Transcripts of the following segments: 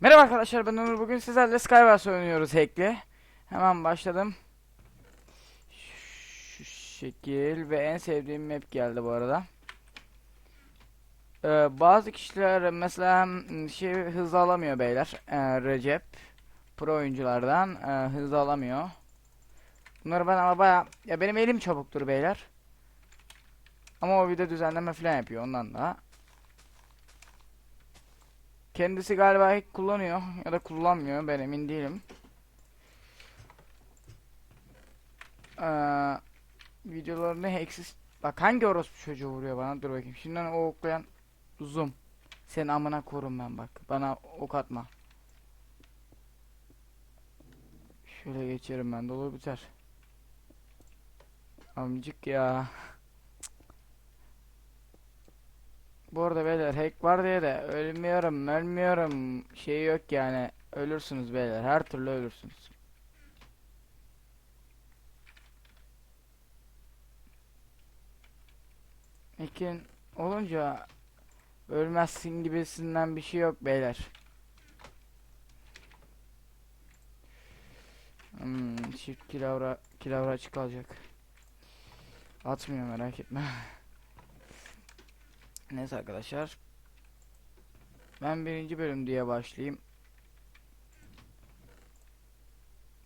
Merhaba arkadaşlar ben Onur bugün sizlerle Skywars oynuyoruz hackli. Hemen başladım. Şu şekil ve en sevdiğim map geldi bu arada. Ee, bazı kişiler mesela şey hızlı alamıyor beyler. Ee, Recep pro oyunculardan e, hızlı alamıyor. Bunları ben ama baya ya benim elim çabuktur beyler. Ama o video düzenleme falan yapıyor ondan da. Kendisi galiba hack kullanıyor ya da kullanmıyor ben emin değilim. Ee, videolarını hacksiz... Bak hangi orospu çocuğu vuruyor bana dur bakayım. Şimdiden o oklayan zoom. Senin amına korum ben bak. Bana ok atma. Şöyle geçerim ben dolu biter. Amcık ya. Bu arada beyler hack var diye de ölmüyorum ölmüyorum şey yok yani ölürsünüz beyler her türlü ölürsünüz. Ekin olunca ölmezsin gibisinden bir şey yok beyler. Hmm, çift kilavra kilavra açık kalacak. Atmıyor merak etme. Neyse arkadaşlar. Ben birinci bölüm diye başlayayım.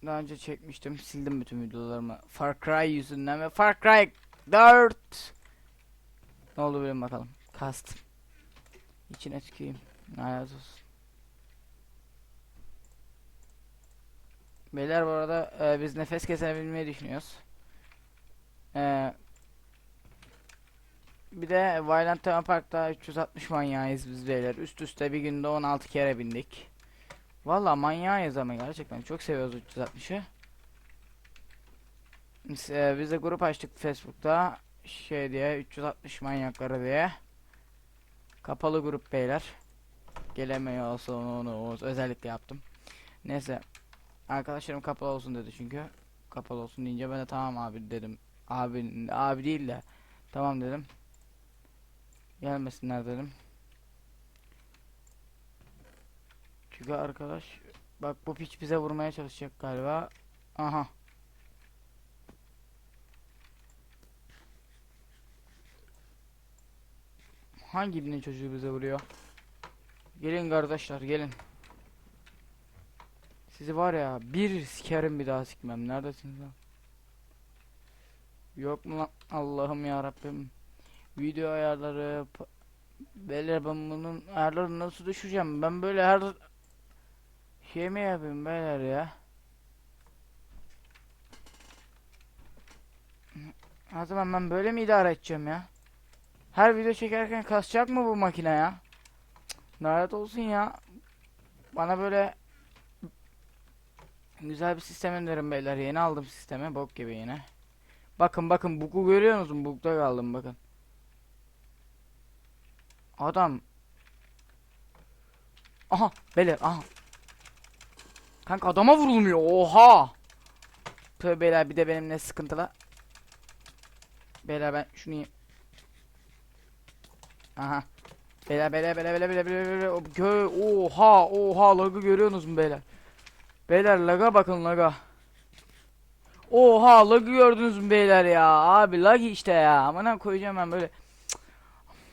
Daha önce çekmiştim. Sildim bütün videolarımı. Far Cry yüzünden ve Far Cry 4. Ne oldu bilin bakalım. Kastım. İçine tükeyim. Hayat olsun. Beyler bu arada e, biz nefes kesebilmeyi düşünüyoruz. E, bir de Violent Tema Park'ta 360 manyağıyız biz beyler. Üst üste bir günde 16 kere bindik. Valla manyağıyız ama gerçekten çok seviyoruz 360'ı. Biz, e, biz de grup açtık Facebook'ta. Şey diye 360 manyakları diye. Kapalı grup beyler. Gelemiyorsunuz. Özellikle yaptım. Neyse. Arkadaşlarım kapalı olsun dedi çünkü. Kapalı olsun deyince ben de tamam abi dedim. Abi, abi değil de. Tamam dedim. Gelmesinler dedim. Çünkü arkadaş bak bu piç bize vurmaya çalışacak galiba. Aha. Hangi birinin çocuğu bize vuruyor? Gelin kardeşler gelin. Sizi var ya bir sikerim bir daha sikmem. Neredesiniz lan? Yok mu lan? Allah'ım ya Rabbim. Video ayarları Beyler ben bunun ayarlarını nasıl düşüreceğim? Ben böyle her şey mi yapayım beyler ya? O zaman ben böyle mi idare edeceğim ya? Her video çekerken kasacak mı bu makine ya? Lanet olsun ya. Bana böyle güzel bir sistem önerin beyler. Yeni aldım sistemi. Bok gibi yine. Bakın bakın bug'u görüyor musun? Bug'da kaldım bakın. Adam. Aha beyler aha. Kanka adama vurulmuyor. Oha. Tövbe bir de benimle sıkıntılı. Beyler ben şunu yiyeyim. Aha. Beyler beyler beyler beyler beyler beyler beyler. Gö oha oha lagı görüyorsunuz mu beyler? Beyler laga bakın laga. Oha lagı gördünüz mü beyler ya? Abi lag işte ya. Amına koyacağım ben böyle.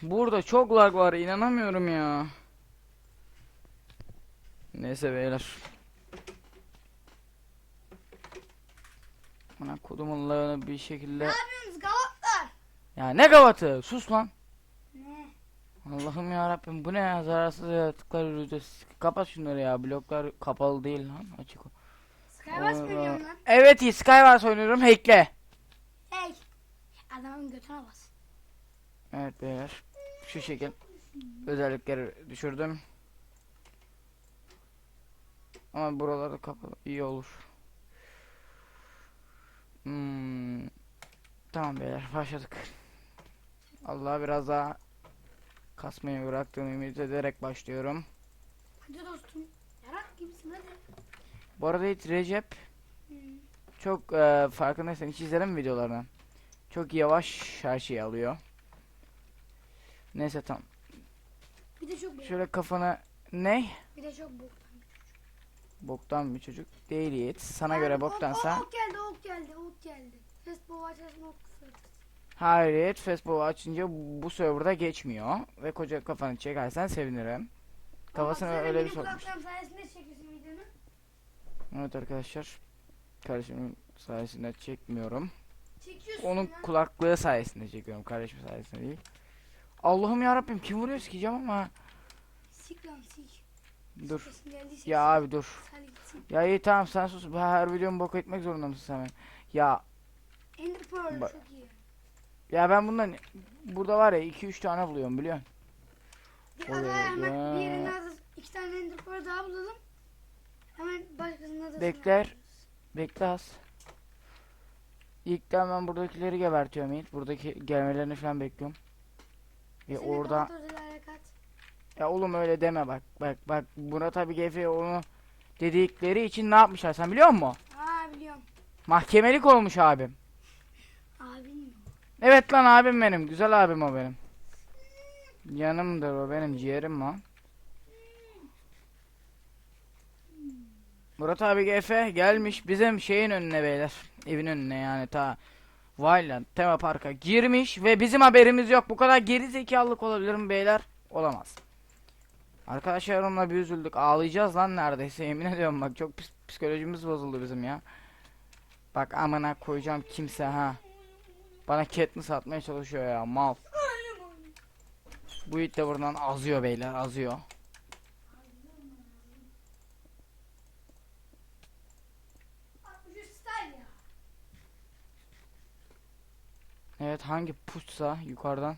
Burada çok lag var inanamıyorum ya. Neyse beyler. Bana kodumun lagını bir şekilde... yapıyorsunuz gavatlar? Ya ne gavatı? Sus lan. Ne? Allah'ım ya Rabbim bu ne ya zararsız yaratıklar ürüyoruz. Kapat şunları ya bloklar kapalı değil lan açık. o. Skywars oynuyorsun lan? Evet iyi Skywars oynuyorum hackle. Hey. Adamın götüne bas. Evet beyler. Şu şekil. Özellikleri düşürdüm. Ama buraları kapalı. iyi olur. Hmm. Tamam beyler başladık. Allah biraz daha kasmayı bıraktığımı ümit ederek başlıyorum. Hadi dostum. Yarak gibisin hadi. Bu arada hiç Recep Hmm. çok e, farkındaysan hiç izledin mi videolarını? Çok yavaş her şeyi alıyor. Neyse tamam. Bir de çok bu. Şöyle kafanı ne? Bir de çok bu. Boktan bir çocuk değil Yiğit. Sana Abi, göre ok- boktansa. Ok, ok geldi ok geldi ok geldi. Facebook açarsın ok. Hayır Yiğit. Facebook'u açınca bu serverda geçmiyor. Ve koca kafanı çekersen sevinirim. Kafasına Ama öyle bir sokmuş. Evet arkadaşlar. Kardeşimin sayesinde çekmiyorum. Çekiyorsun Onun ya. kulaklığı sayesinde çekiyorum. Kardeşim sayesinde değil. Allah'ım ya Rabbim kim vuruyor sikeceğim ama. Sik lan sik. Dur. Geldiyse Ya abi dur. Gitsin. Ya iyi tamam sen sus. Her videomu bok etmek zorunda mısın sen? benim? Ya Ender Pearl Bak- çok iyi. ya ben bundan burada var ya 2-3 tane buluyorum biliyorsun. Bir Oley adaya hemen bir yerine adı iki tane Ender Pearl daha bulalım. Hemen başkasının adasına Bekler. alırız. Bekle az. İlkten ben buradakileri gebertiyorum Yiğit. Buradaki gelmelerini falan bekliyorum. Ya Senin orada kontrol harekat. ya oğlum öyle deme bak bak bak buna tabi GF onu dedikleri için ne yapmışlar sen biliyor musun? Aa biliyorum. Mahkemelik olmuş abim. Abin mi? Evet lan abim benim. Güzel abim o benim. Yanımdır o benim ciğerim lan. Murat abi GF gelmiş bizim şeyin önüne beyler. Evin önüne yani ta Wildland tema parka girmiş ve bizim haberimiz yok. Bu kadar geri zekalılık olabilir mi beyler? Olamaz. Arkadaşlar onunla bir üzüldük. Ağlayacağız lan neredeyse. Yemin ediyorum bak çok psikolojimiz bozuldu bizim ya. Bak amına koyacağım kimse ha. Bana Katniss atmaya çalışıyor ya mal. Bu it de buradan azıyor beyler azıyor. Ucu style ya. Evet hangi puşsa yukarıdan.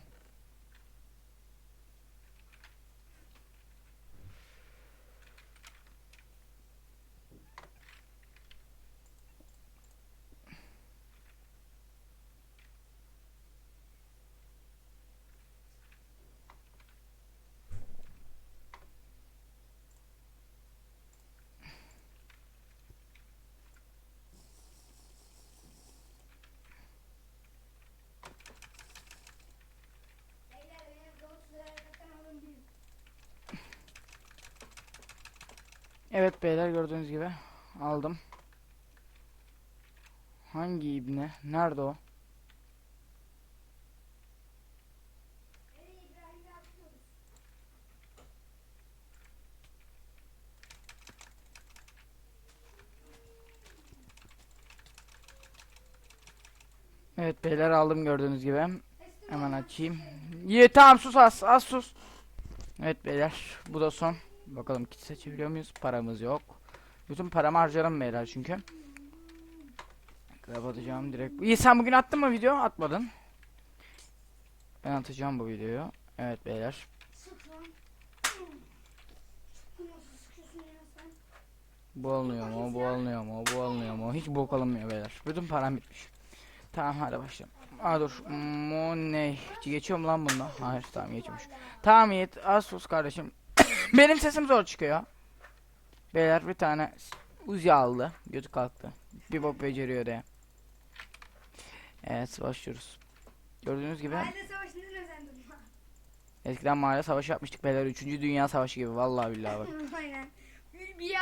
Evet beyler gördüğünüz gibi aldım. Hangi ibne? Nerede o? Evet beyler aldım gördüğünüz gibi. Hemen açayım. Ye tamam sus az az sus. Evet beyler bu da son. Bakalım kit seçebiliyor muyuz? Paramız yok. Bütün paramı harcarım beyler çünkü. Kapatacağım direkt. İyi sen bugün attın mı video? Atmadın. Ben atacağım bu videoyu. Evet beyler. Bu alınıyor mu? Bu alınıyor mu? Bu alınıyor mu? Hiç bok alınmıyor beyler. Bütün param bitmiş. Tamam hadi başlayalım. Aa dur. Money. Geçiyorum lan bunda. Hayır tamam geçmiş. Tamam Yiğit. Az sus kardeşim. Benim sesim zor çıkıyor. Beyler bir tane Uzi aldı. Götü kalktı. Bir bok beceriyor diye. Evet başlıyoruz. Gördüğünüz gibi Aile savaşını özendim. eskiden mahalle savaşı yapmıştık beyler. 3. Dünya Savaşı gibi vallahi billahi bak. Aynen. Bir,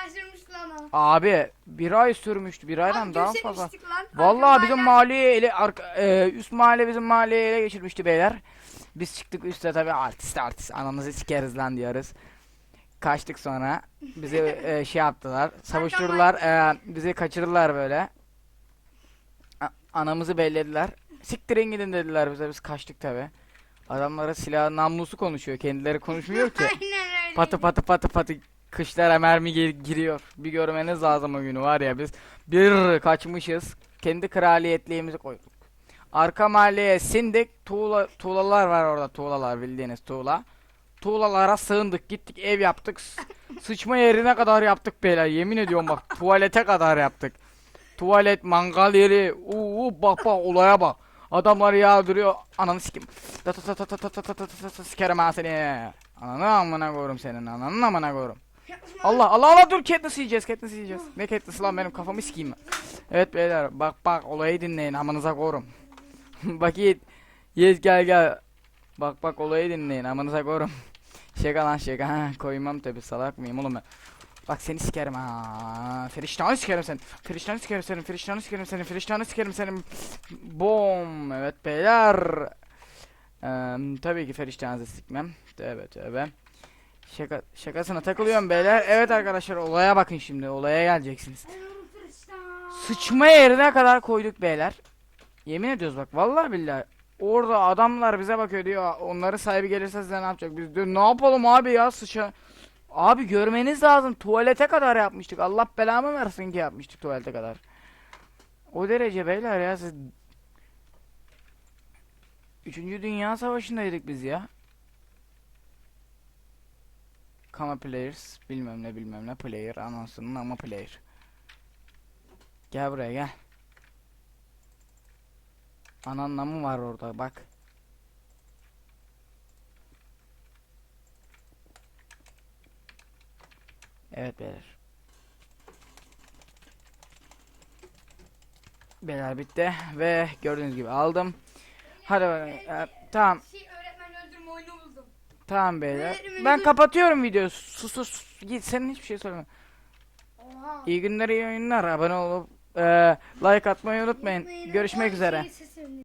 lan o. Abi bir ay sürmüştü. Bir aydan Abi daha fazla. Lan. Vallahi Arka bizim mahalle- mahalleyi ele arka, e, üst mahalle bizim mahalleyi ele geçirmişti beyler. Biz çıktık üstte tabi artist artist anamızı sikeriz lan diyoruz. Kaçtık sonra bizi e, şey yaptılar savuşturdular e, bizi kaçırdılar böyle. A- anamızı bellediler. Siktirin gidin dediler bize biz kaçtık tabi. Adamlara silah namlusu konuşuyor kendileri konuşmuyor ki. Aynen öyle. Patı patı patı patı kışlara mermi gir- giriyor. Bir görmeniz lazım o günü var ya biz bir kaçmışız. Kendi kraliyetliğimizi koyduk. Arka mahalleye sindik. Tuğla, tuğlalar var orada tuğlalar bildiğiniz tuğla tuğlalara sığındık. Gittik ev yaptık. Sıçma yerine kadar yaptık beyler. Yemin ediyorum bak tuvalete kadar yaptık. Tuvalet, mangal yeri. Uuu bak bak olaya bak. Adamlar yağdırıyor. Ananı sikim. Sikerim ha seni. Ananı amına koyurum senin. Ananı amına koyurum. Allah Allah Allah dur Katniss yiyeceğiz Katniss yiyeceğiz. Ne Katniss lan benim kafamı sikeyim ben. Evet beyler bak bak olayı dinleyin amanıza korum. Bakit. Yes gel gel. Bak bak olayı dinleyin amanıza koyarım. Şaka lan şaka koymam tabi salak mıyım oğlum ben. Bak seni sikerim ha. Feriştahını sikerim senin. Feriştahını sikerim senin. Feriştahını sikerim senin. Feriştahını sikerim senin. Bom. Evet beyler. Eee tabii ki feriştahınızı sikmem. Tövbe tövbe. Şaka, şakasına takılıyorum beyler. Evet arkadaşlar olaya bakın şimdi. Olaya geleceksiniz. Sıçma yerine kadar koyduk beyler. Yemin ediyoruz bak vallahi billahi. Orada adamlar bize bakıyor diyor. Onların sahibi gelirse size ne yapacak? Biz diyor ne yapalım abi ya sıça. Abi görmeniz lazım. Tuvalete kadar yapmıştık. Allah belamı versin ki yapmıştık tuvalete kadar. O derece beyler ya siz Üçüncü Dünya Savaşı'ndaydık biz ya. Kama players bilmem ne bilmem ne player anonsunun ama player. Gel buraya gel. Ananla mı var orada bak. Evet beyler. Beyler bitti ve gördüğünüz gibi aldım. Hadi bakalım. Ee, tamam Şey öğretmen öldürme oyunu buldum. tamam beyler. Ben kapatıyorum videoyu. Sus sus. Git senin hiçbir şey söyleme. Oha. İyi günler iyi oyunlar. Abone olup eee, like atmayı unutmayın. Görüşmek üzere.